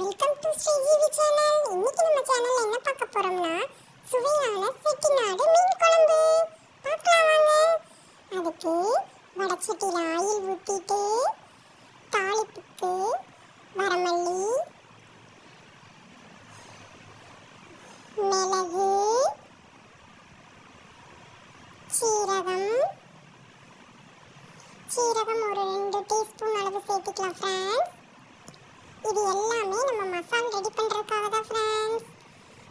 Welcome to ஸ்ரீஜீவி channel இன்னைக்கு நம்ம சேனல்ல என்ன பார்க்க போறோம்னா சுவையான செட்டிநாடு மீன் குழம்பு. பார்க்கலாம் வாங்க. அதுக்கு வடச்சட்டியில் ஆயில் ஊற்றிட்டு தாளிப்புக்கு வரமல்லி மிளகு சீரகம். சீரகம் ஒரு ரெண்டு டீஸ்பூன் அளவு சேர்த்துக்கலாம் ஃப்ரெண்ட்ஸ் இது எல்லாமே நம்ம மசால் ரெடி பண்ணுறதுக்காக தான் ஃப்ரெண்ட்ஸ்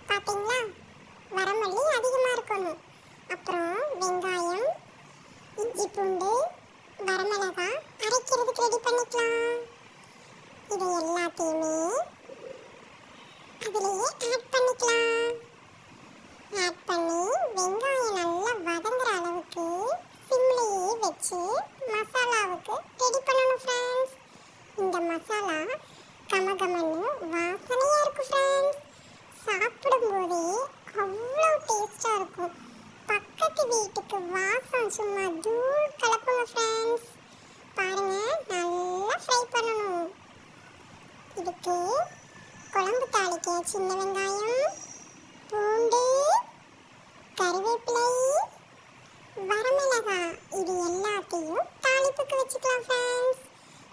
பார்த்தீங்களா வரமல்லி அதிகமாக இருக்கணும். அப்புறம் வெங்காயம் இஞ்சி பூண்டு வரமிளகா அரைக்கிறதுக்கு ரெடி பண்ணிக்கலாம். இது எல்லாத்தையுமே அதிலேயே ஆட் பண்ணிக்கலாம். ஆட் பண்ணி வெங்காயம் நல்லா வதங்குற அளவுக்கு சிம்லேயே வச்சு மசாலாவுக்கு ரெடி பண்ணணும் ஃப்ரெண்ட்ஸ் இந்த மசாலா கமகமன்னு வாசனையாக இருக்கும் ஃப்ரெண்ட்ஸ் சாப்பிடும்போதே அவ்வளோ டேஸ்ட்டாக இருக்கும். பக்கத்து வீட்டுக்கு வாசம் சும்மா தூள் கலப்புங்க ஃப்ரெண்ட்ஸ் பாருங்கள் நல்லா ஃப்ரை பண்ணணும். இதுக்கு குழம்பு தாளிக்க சின்ன வெங்காயம் பூண்டு கருவேப்பிலை வரமிளகாய். இது எல்லாத்தையும் தாளிப்புக்கு வச்சுக்கலாம் ஃப்ரெண்ட்ஸ்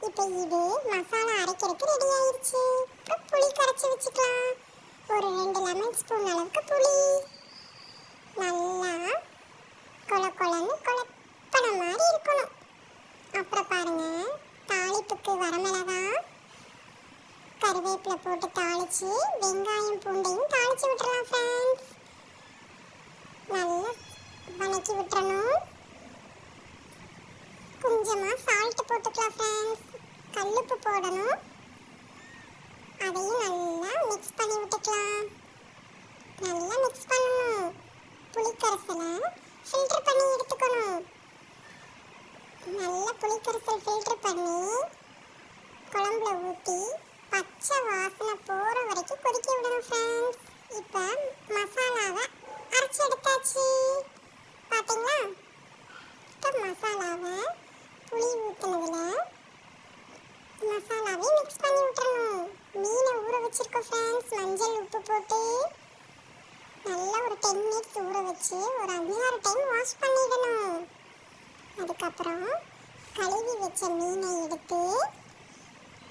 இப்போ இது மசாலா அரைக்கிறதுக்கு ரெடி ஆயிடுச்சு இப்போ புளி கரைச்சி வச்சுக்கலாம் ஒரு ரெண்டு இருக்கு புளி நல்லா கொல கொலன்னு கொலப்பன மாதிரி இருக்கணும். அப்புறம் பாருங்க தாளிப்புக்கு வரமிளகா கருவேப்பிலை போட்டு தாளிச்சு வெங்காயம் பூண்டையும் தாளிச்சு விட்டுறலாம் ஃப்ரெண்ட்ஸ் நல்லா வணக்கி விட்டுறணும். கொஞ்சமாக சால்ட் போட்டுக்கலாம் ஃப்ரெண்ட்ஸ் கல்லுப்பு போடணும். அதையும் நல்லா மிக்ஸ் பண்ணி விட்டு நல்லா மிக்ஸ் பண்ணணும் புளிக்கரசலை ஃபில்டர் பண்ணி எடுத்துக்கணும் நல்லா புளிக்கரிசல் ஃபில்டர் பண்ணி குழம்புல ஊற்றி பச்சை வாசனை போகிற வரைக்கும் கொதிக்க விடணும் ஃப்ரெண்ட்ஸ் இப்போ மசாலாவை அரைச்சி எடுத்தாச்சு. பார்த்தீங்களா இப்போ மசாலாவை புளி ஊற்றுனதில் மசாலாவை மிக்ஸ் பண்ணி விட்டுறணும். மீனை ஊற வச்சுருக்கோம் ஃப்ரெண்ட்ஸ் மஞ்சள் உப்பு போட்டு நல்லா ஒரு டென் மினிட்ஸ் ஊற வச்சு ஒரு அஞ்சாறு டைம் வாஷ் பண்ணிடணும். அதுக்கப்புறம் கழுவி வச்ச மீனை எடுத்து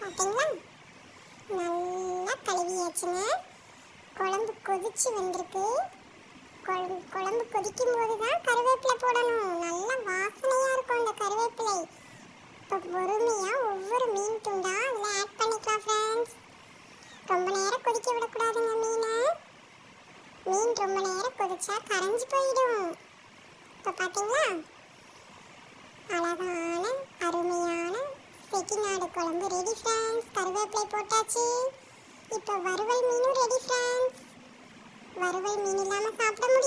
பார்த்தீங்களா நல்லா கழுவியாச்சுங்க. குழம்பு கொதிச்சு வந்திருக்கு. குழம்பு குழம்பு கொதிக்கும் போது தான் கருவேப்பிலை போடணும். நல்லா வாசனையாக இருக்கும் அந்த கருவேப்பிலை. இப்போ பொறுமையாக ஒவ்வொரு மீன் துண்டாக அதில் ஆட் பண்ணிக்கலாம் ஃப்ரெண்ட்ஸ் ரொம்ப நேரம் கொதிக்க விடக்கூடாதுங்க மீனை. மீன் ரொம்ப நேரம் கொதிச்சா கரைஞ்சி போயிடும். இப்போ பார்த்தீங்களா செட்டிநாடு குழம்பு ரெடி ஃப்ரெண்ட்ஸ் கருவேப்பிலை போட்டாச்சு. இப்போ வறுவல் மீனும் ரெடி ஃப்ரெண்ட்ஸ் வறுவல் மீன் இல்லாமல் சாப்பிட முடியும்